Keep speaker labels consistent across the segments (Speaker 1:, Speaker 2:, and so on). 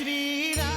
Speaker 1: শ্রীরা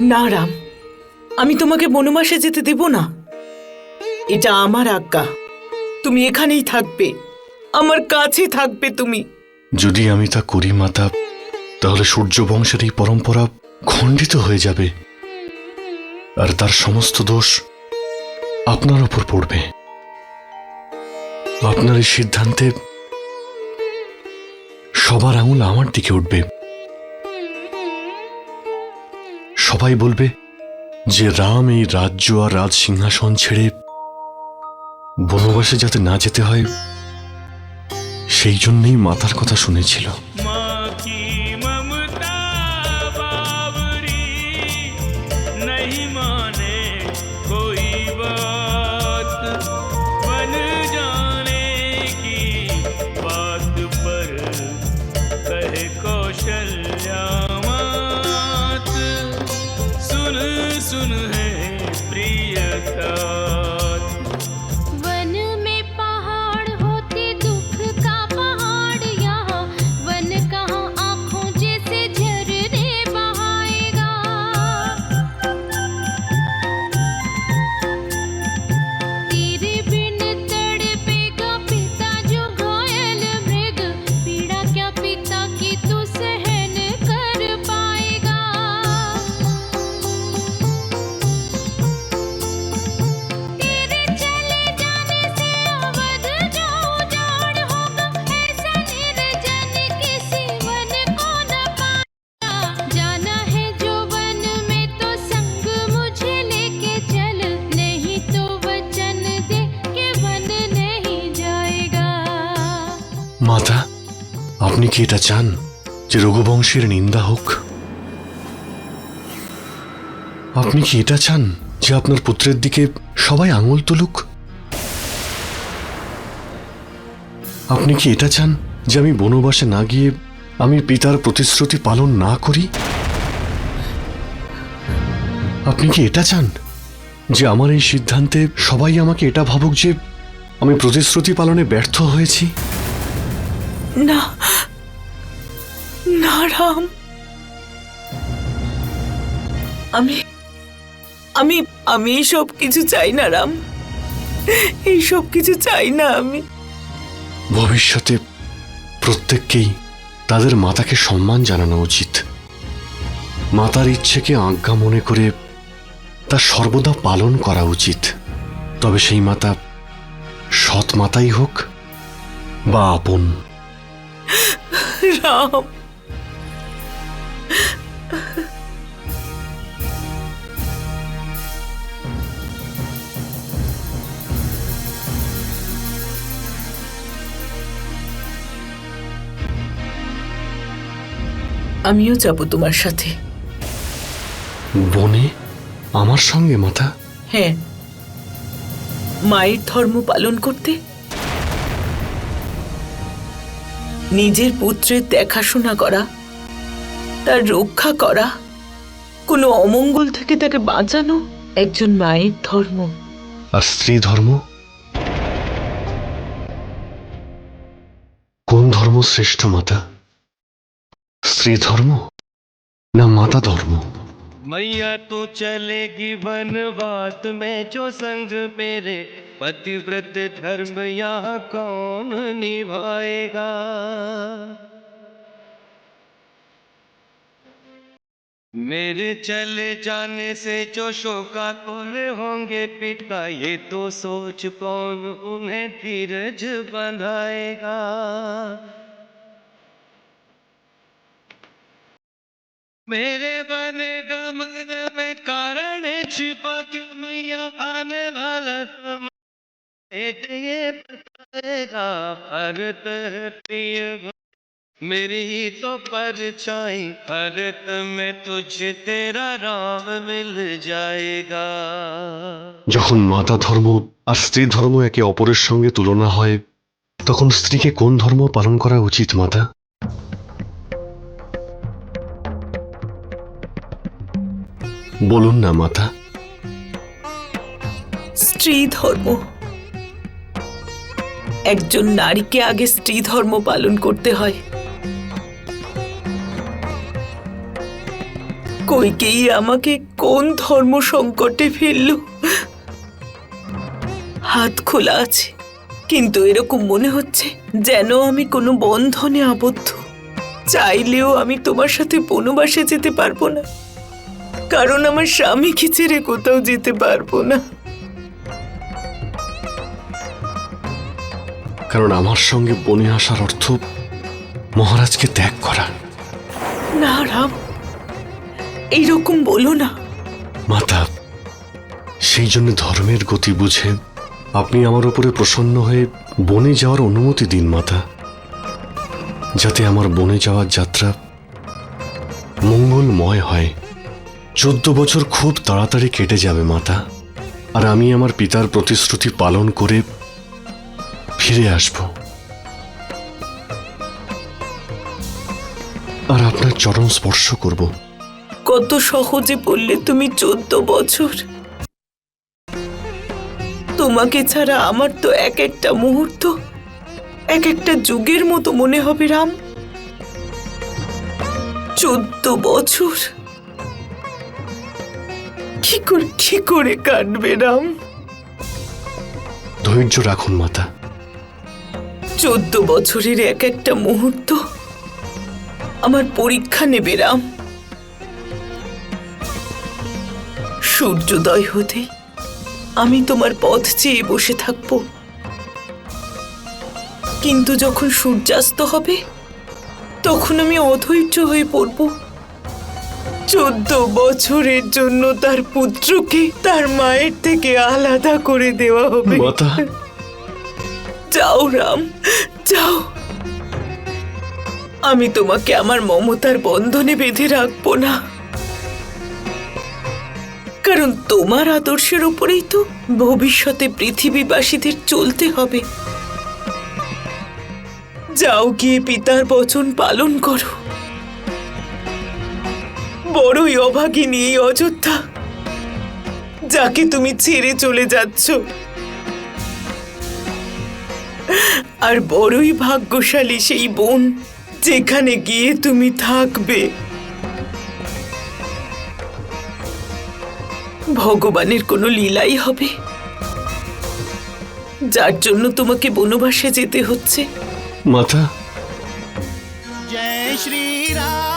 Speaker 2: না রাম আমি তোমাকে বনমাসে যেতে দেব না। এটা আমার আজ্ঞা। তুমি এখানেই থাকবে। আমার কাছে থাকবে তুমি।
Speaker 3: যদি আমি তা করি, মাতা, তাহলে সূর্য বংশের এই পরম্পরা খণ্ডিত হয়ে যাবে। আর তার সমস্ত দোষ আপনার ওপর পড়বে। আপনার এই সিদ্ধান্তে সবার আঙুল আমার দিকে উঠবে। সবাই বলবে যে রাম এই রাজ্য আর রাজ সিংহাসন ছেড়ে বনবাসে যাতে না যেতে হয় সেই জন্যই মাতার কথা শুনেছিল। আপনি কি এটা চান যে রঘুবংশের নিন্দা হোক? আপনি কি এটা চান যে আপনার পুত্রের দিকে সবাই আঙুল তুলুক? আপনি কি এটা চান যে আমি বনবাসে না গিয়ে আমি পিতার প্রতিশ্রুতি পালন না করি? আপনি কি এটা চান যে আমার এই সিদ্ধান্তে সবাই আমাকে এটা ভাবুক যে আমি প্রতিশ্রুতি পালনে ব্যর্থ হয়েছি?
Speaker 2: না না রাম আমি আমি আমি সব কিছু চাই না রাম এই সব কিছু চাই না আমি।
Speaker 3: ভবিষ্যতে প্রত্যেককেই তাদের মাতাকে সম্মান জানানো উচিত। মাতার ইচ্ছেকে আজ্ঞা মনে করে তা সর্বদা পালন করা উচিত। তবে সেই মাতা সৎ মাতাই হোক বা আপন।
Speaker 2: রাম। আমিও যাব তোমার সাথে।
Speaker 3: বনে? আমার সঙ্গে মাতা?
Speaker 2: হ্যাঁ। মায়ের ধর্ম পালন করতে? নিজের পুত্রের দেখাশোনা করা তার রক্ষা করা কোনো অমঙ্গল থেকে তাকে বাঁচানো একজন মায়ের ধর্ম।
Speaker 3: আর স্ত্রী ধর্ম? কোন ধর্ম শ্রেষ্ঠ মাতা? स्त्री धर्म? न माता धर्म?
Speaker 1: मैया, तू चलेगी वन बात में जो संग मेरे पतिव्रत धर्म यहाँ कौन निभाएगा? मेरे चले जाने से जो शोका कोरे होंगे पिता ये तो सोच कौन उन्हें धीरज बंधाएगा? मेरे बने गमन में कारण छिपा क्यों मैया आने वाला समय ये बताएगा भरत प्रिय मेरी ही तो परछाई भरत में तुझे तेरा राम मिल जाएगा
Speaker 3: যখন মাতা ধর্ম আর স্ত্রী ধর্ম একে অপরের সঙ্গে তুলনা হয় তখন স্ত্রীকে কোন ধর্ম পালন করা উচিত মাতা বলুন না, মাতা।
Speaker 2: স্ত্রী ধর্ম একজন নারীকে আগে স্ত্রী ধর্ম পালন করতে হয়। কইকেই আমাকে কোন ধর্ম সংকটে ফেলল? হাত খোলা আছে, কিন্তু এরকম মনে হচ্ছে যেন আমি কোনো বন্ধনে আবদ্ধ। চাইলেও আমি তোমার সাথে বনবাসে যেতে পারব না। কারণ আমার স্বামীকে ছেড়ে কোথাও যেতে পারব না।
Speaker 3: কারণ আমার সঙ্গে বনে আসার অর্থ মহারাজকে ত্যাগ করা।
Speaker 2: না রাম এইরকম বলো না।
Speaker 3: মাতা সেই জন্য ধর্মের গতি বুঝে আপনি আমার উপরে প্রসন্ন হয়ে বনে যাওয়ার অনুমতি দিন মাতা যাতে আমার বনে যাওয়ার যাত্রা মঙ্গলময় হয়। চোদ্দ বছর খুব তাড়াতাড়ি কেটে যাবে, মাতা। আর আমি আমার পিতার প্রতিশ্রুতি পালন করে ফিরে আসব। আর আপনার চরণ স্পর্শ করব।
Speaker 2: কত সহজে বললে তুমি চোদ্দ বছর। তোমাকে ছাড়া আমার তো এক একটা মুহূর্ত, এক একটা যুগের মতো মনে হবে, রাম। চোদ্দ বছর। কি করে কি করে কাটবে রাম?
Speaker 3: ধৈর্য রাখুন মাতা।
Speaker 2: চোদ্দ বছরের এক একটা মুহূর্ত আমার পরীক্ষা নেবে রাম। সূর্যোদয় হতেই আমি তোমার পথ চেয়ে বসে থাকব। কিন্তু যখন সূর্যাস্ত হবে তখন আমি অধৈর্য হয়ে পড়ব। চোদ্দ বছরের জন্য তার পুত্রকে তার মায়ের থেকে আলাদা করে দেওয়া হবে।
Speaker 3: মাতা।
Speaker 2: যাও রাম যাও। আমি তোমাকে আমার মমতার বন্ধনে বেঁধে রাখব না। কারণ তোমার আদর্শের উপরেই তো ভবিষ্যতে পৃথিবীবাসীদের চলতে হবে। যাও গিয়ে পিতার বচন পালন করো। বড়ই অভাগিনী এই অযোধ্যা। যাকে তুমি ছেড়ে চলে যাচ্ছ। আর বড়ই ভাগ্যশালী সেই বোন যেখানে গিয়ে তুমি থাকবে। ভগবানের কোনো লীলাই হবে। যার জন্য তোমাকে বনবাসে যেতে হচ্ছে।
Speaker 1: মাথা জয় শ্রীরা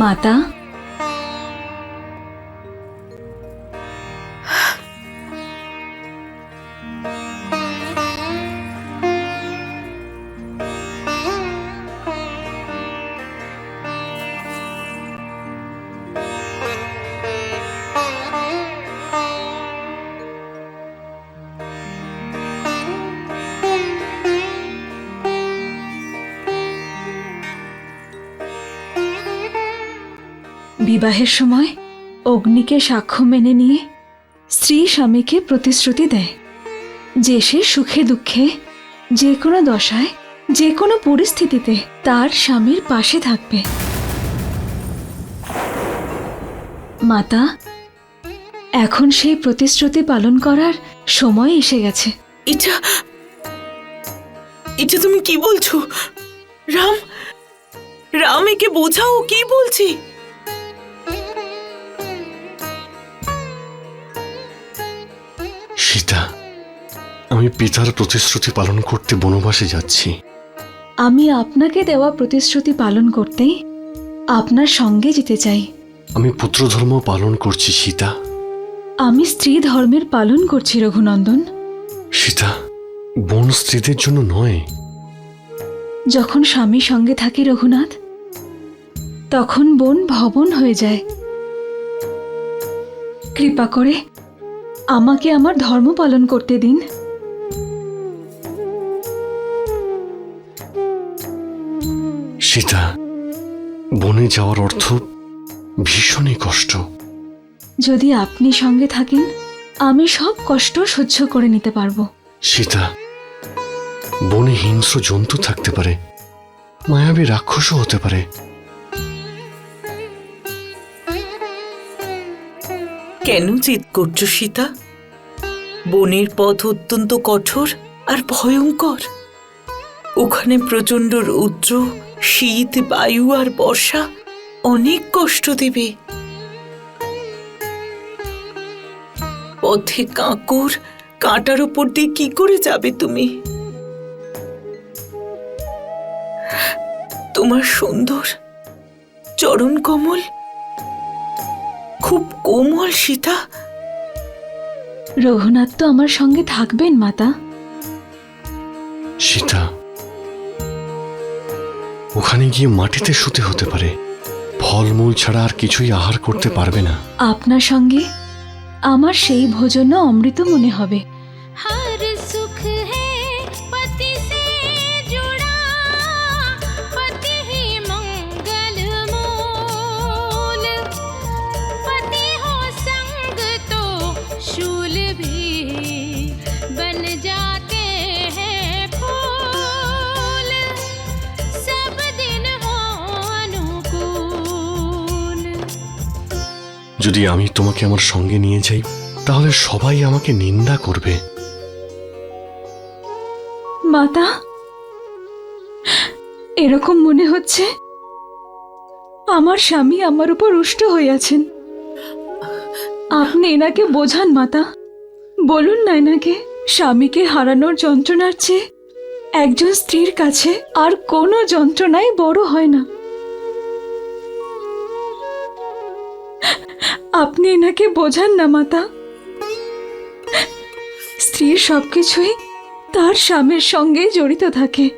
Speaker 4: মাতা বিবাহের সময় অগ্নিকে সাক্ষ্য মেনে নিয়ে স্ত্রী স্বামীকে প্রতিশ্রুতি দেয়। যে সে সুখে দুঃখে, যে কোনো দশায়, যে কোনো পরিস্থিতিতে তার স্বামীর পাশে থাকবে। মাতা, এখন সেই প্রতিশ্রুতি পালন করার সময় এসে গেছে।
Speaker 2: এটা এটা তুমি কি বলছো? রাম রাম, একে বোঝাও, কি বলছি?
Speaker 3: আমি পিতার প্রতিশ্রুতি পালন করতে বনবাসে যাচ্ছি।
Speaker 4: আমি আপনাকে দেওয়া প্রতিশ্রুতি পালন করতে আপনার সঙ্গে যেতে চাই।
Speaker 3: আমি পুত্র ধর্ম পালন করছি সীতা।
Speaker 4: আমি স্ত্রী ধর্মের পালন করছি রঘুনন্দন।
Speaker 3: সীতা বোন স্ত্রীদের জন্য নয়।
Speaker 4: যখন স্বামী সঙ্গে থাকে রঘুনাথ তখন বোন ভবন হয়ে যায়। কৃপা করে আমাকে আমার ধর্ম পালন করতে দিন।
Speaker 3: সীতা বনে যাওয়ার অর্থ ভীষণই কষ্ট।
Speaker 4: যদি আপনি সঙ্গে থাকেন আমি সব কষ্ট সহ্য করে নিতে পারব।
Speaker 3: সীতা বনে হিংস্র জন্তু থাকতে পারে মায়াবী রাক্ষসও হতে পারে।
Speaker 2: কেন জিদ করছ সীতা? বনের পথ অত্যন্ত কঠোর আর ভয়ঙ্কর। ওখানে প্রচণ্ড রৌদ্র শীত বায়ু আর বর্ষা অনেক কষ্ট দেবে। পথে কাঁকুর কাঁটার ওপর দিয়ে কি করে যাবে তুমি? তোমার সুন্দর চরণ কমল খুব কোমল সীতা।
Speaker 4: রঘুনাথ তো আমার সঙ্গে থাকবেন মাতা।
Speaker 3: সীতা ওখানে গিয়ে মাটিতে শুতে হতে পারে। ফলমূল ছাড়া আর কিছুই আহার করতে পারবে না।
Speaker 4: আপনার সঙ্গে আমার সেই ভোজনও অমৃত মনে হবে।
Speaker 3: যদি আমি তোমাকে আমার সঙ্গে নিয়ে যাই, তাহলে সবাই আমাকে নিন্দা করবে।
Speaker 4: মাতা, এরকম মনে হচ্ছে আমার স্বামী আমার উপর রুষ্ট হইয়াছেন আপনি এনাকে বোঝান, মাতা। বলুন না এনাকে, স্বামীকে হারানোর যন্ত্রণার চেয়ে একজন স্ত্রীর কাছে আর কোনো যন্ত্রণাই বড় হয় না। আপনি এনাকে বোঝান না, মাতা। স্ত্রীর সবকিছুই তার স্বামীর সঙ্গে জড়িত থাকে।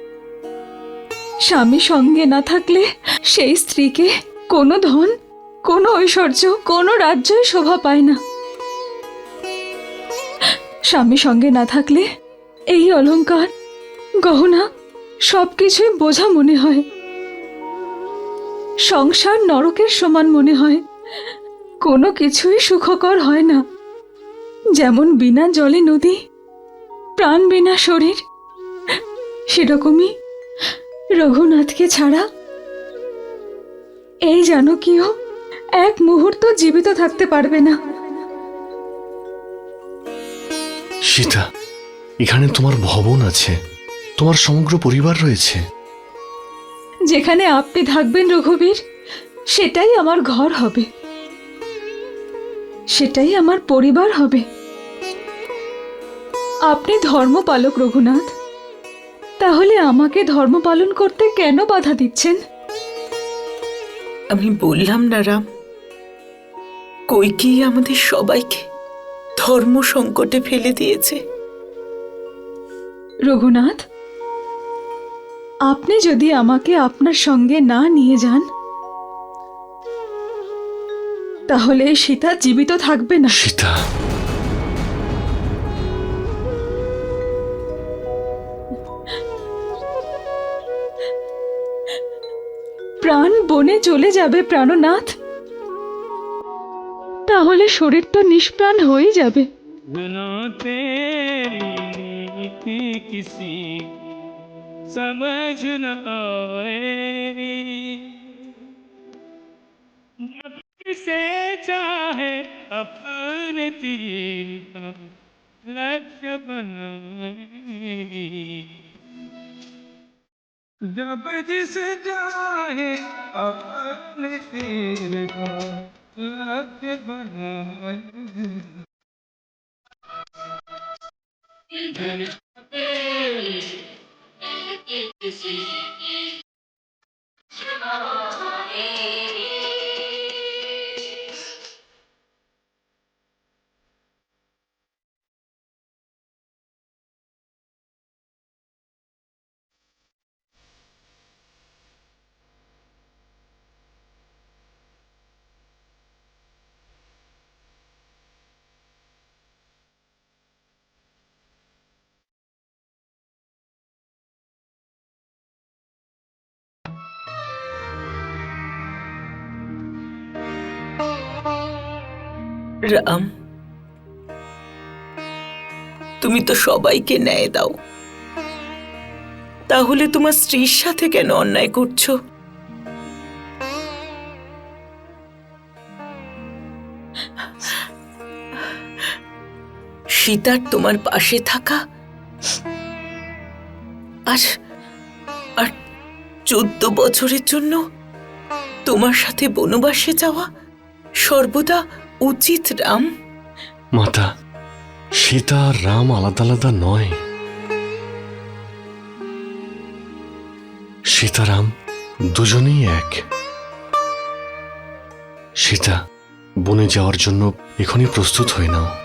Speaker 4: স্বামী সঙ্গে না থাকলে সেই স্ত্রীকে কোনো ধন, কোনো ঐশ্বর্য, কোনো রাজ্যই শোভা পায় না। স্বামী সঙ্গে না থাকলে এই অলংকার গহনা সবকিছুই বোঝা মনে হয়। সংসার নরকের সমান মনে হয়। কোনো কিছুই সুখকর হয় না। যেমন বিনা জলে নদী প্রাণ বিনা শরীর সেরকমই রঘুনাথকে ছাড়া। এই জানকীও এক মুহূর্ত জীবিত থাকতে পারবে না।
Speaker 3: সীতা এখানে তোমার ভবন আছে তোমার সমগ্র পরিবার রয়েছে।
Speaker 4: যেখানে আপনি থাকবেন রঘুবীর সেটাই আমার ঘর হবে। সেটাই আমার পরিবার হবে। আপনি ধর্মপালক রঘুনাথ। তাহলে আমাকে ধর্ম পালন করতে কেন বাধা দিচ্ছেন?
Speaker 2: আমি বললাম না রাম কইকেই আমাদের সবাইকে ধর্ম সংকটে ফেলে দিয়েছে?
Speaker 4: রঘুনাথ আপনি যদি আমাকে আপনার সঙ্গে না নিয়ে যান তাহলে সীতা জীবিত থাকবে না।
Speaker 3: সীতা।
Speaker 4: প্রাণ বনে চলে যাবে প্রাণনাথ। তাহলে শরীর তো নিষ্প্রাণ হয়ে যাবে।
Speaker 5: কিসি সমঝ না से चाहे अपने तीर लक्ष्य जब जिस जाए अपने तीर का लक्ष्य बनाए Thank you.
Speaker 2: রাম, তুমি তো সবাইকে ন্যায় দাও। তাহলে তোমার স্ত্রীর সাথে কেন অন্যায় করছ? সীতার তোমার পাশে থাকা? আর আর চোদ্দ বছরের জন্য তোমার সাথে বনবাসে যাওয়া সর্বদা উচিত রাম?
Speaker 3: মাতা, সীতা আর রাম আলাদা আলাদা নয়। সীতারাম দুজনেই এক। সীতা, বনে যাওয়ার জন্য এখনই প্রস্তুত হয়ে নাও।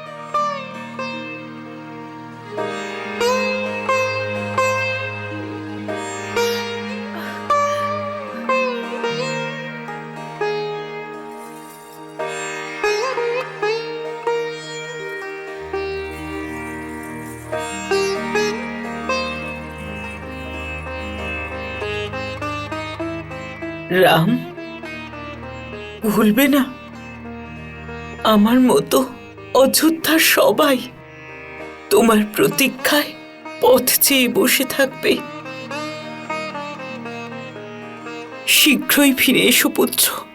Speaker 2: রাম, ভুলবে না। আমার মতো অযোধ্যার সবাই তোমার প্রতীক্ষায় পথ চেয়ে বসে থাকবে। শীঘ্রই ফিরে এসো পুত্র।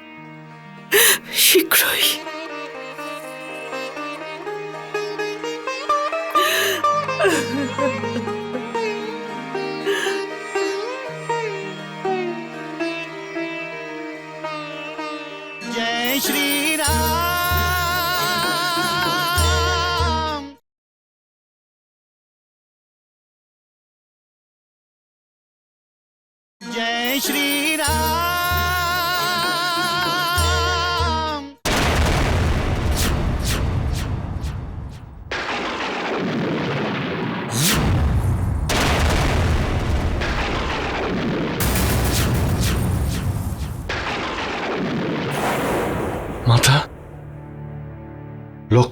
Speaker 1: जय श्री राम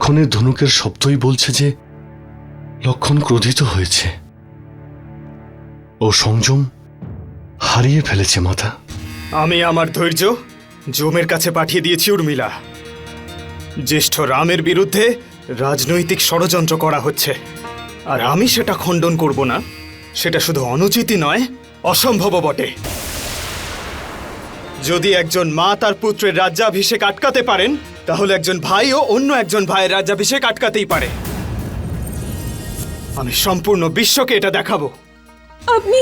Speaker 3: লক্ষণের ধনুকের শব্দই বলছে যে, লক্ষণ ক্রোধিত হয়েছে। ও সংযম হারিয়ে ফেলেছে মাথা।
Speaker 6: আমি আমার ধৈর্য জমের কাছে পাঠিয়ে দিয়েছি, উর্মিলা। জ্যেষ্ঠ রামের বিরুদ্ধে রাজনৈতিক ষড়যন্ত্র করা হচ্ছে। আর আমি সেটা খণ্ডন করব না। সেটা শুধু অনুচিতই নয়, অসম্ভবও বটে। যদি একজন মা তার পুত্রের রাজ্যাভিষেক আটকাতে পারেন তাহলে একজন ভাইও অন্য একজন ভাইয়ের রাজ্যাভিষেক আটকাতেই পারে। আমি সম্পূর্ণ বিশ্বকে এটা দেখাবো।
Speaker 7: আপনি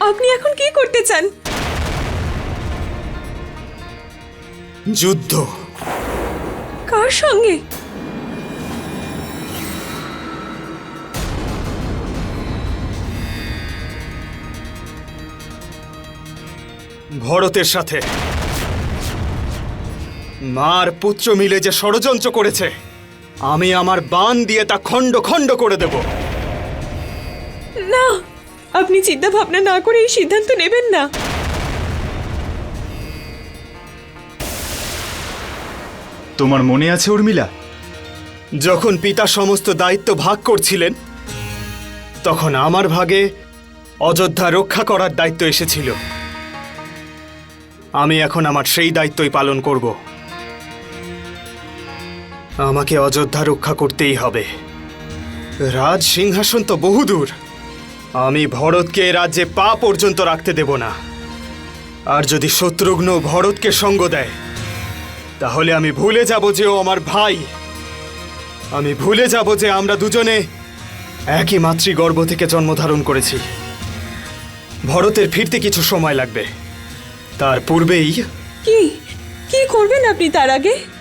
Speaker 7: আপনি এখন কি করতে চান?
Speaker 6: যুদ্ধ।
Speaker 7: কার সঙ্গে?
Speaker 6: ভরতের সাথে। মার পুত্র মিলে যে ষড়যন্ত্র করেছে আমি আমার বান দিয়ে তা খণ্ড খণ্ড করে দেব।
Speaker 7: না আপনি চিন্তা ভাবনা না করে এই সিদ্ধান্ত নেবেন না।
Speaker 8: তোমার মনে আছে উর্মিলা?
Speaker 6: যখন পিতা সমস্ত দায়িত্ব ভাগ করছিলেন তখন আমার ভাগে অযোধ্যা রক্ষা করার দায়িত্ব এসেছিল। আমি এখন আমার সেই দায়িত্বই পালন করব। আমাকে অযোধ্যা রক্ষা করতেই হবে। রাজ সিংহাসন তো বহুদূর। আমি ভরতকে রাজ্যে পা পর্যন্ত রাখতে দেব না। আর যদি শত্রুঘ্ন ভরতকে সঙ্গ দেয়, তাহলে আমি ভুলে যাব যে ও আমার ভাই। আমি ভুলে যাব যে আমরা দুজনে একই মাতৃগর্ভ থেকে জন্মধারণ করেছি। ভরতের ফিরতে কিছু সময় লাগবে। তার পূর্বেই
Speaker 7: কি? কি করবেন আপনি তার আগে?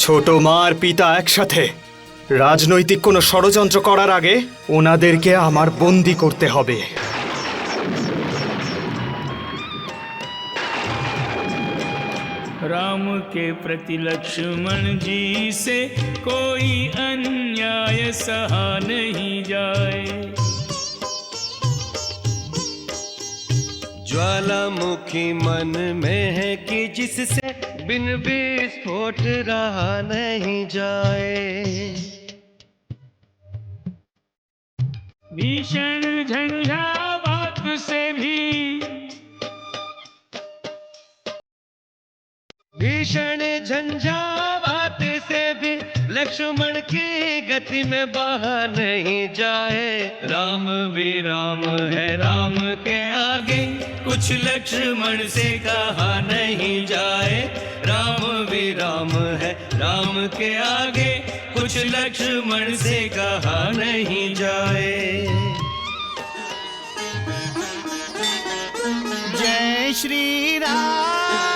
Speaker 6: ছোট মা আর পিতা একসাথে রাজনৈতিক কোনো ষড়যন্ত্র করার আগে ওনাদেরকে আমার বন্দি করতে হবে
Speaker 5: राम के प्रति लक्ष्मण जी से कोई अन्याय सहा नहीं जाए
Speaker 9: ज्वालामुखी मन में है कि जिससे बिन विस्फोट रहा नहीं जाए।
Speaker 5: भीषण झंझावात से भी
Speaker 9: भीषण झंझावात
Speaker 10: लक्ष्मण की गति में बाहर नहीं जाए।
Speaker 1: राम भी राम है राम के आगे। कुछ लक्ष्मण से कहा नहीं जाए। राम भी राम है राम के आगे। कुछ लक्ष्मण से कहा नहीं जाए।
Speaker 11: जय श्री राम।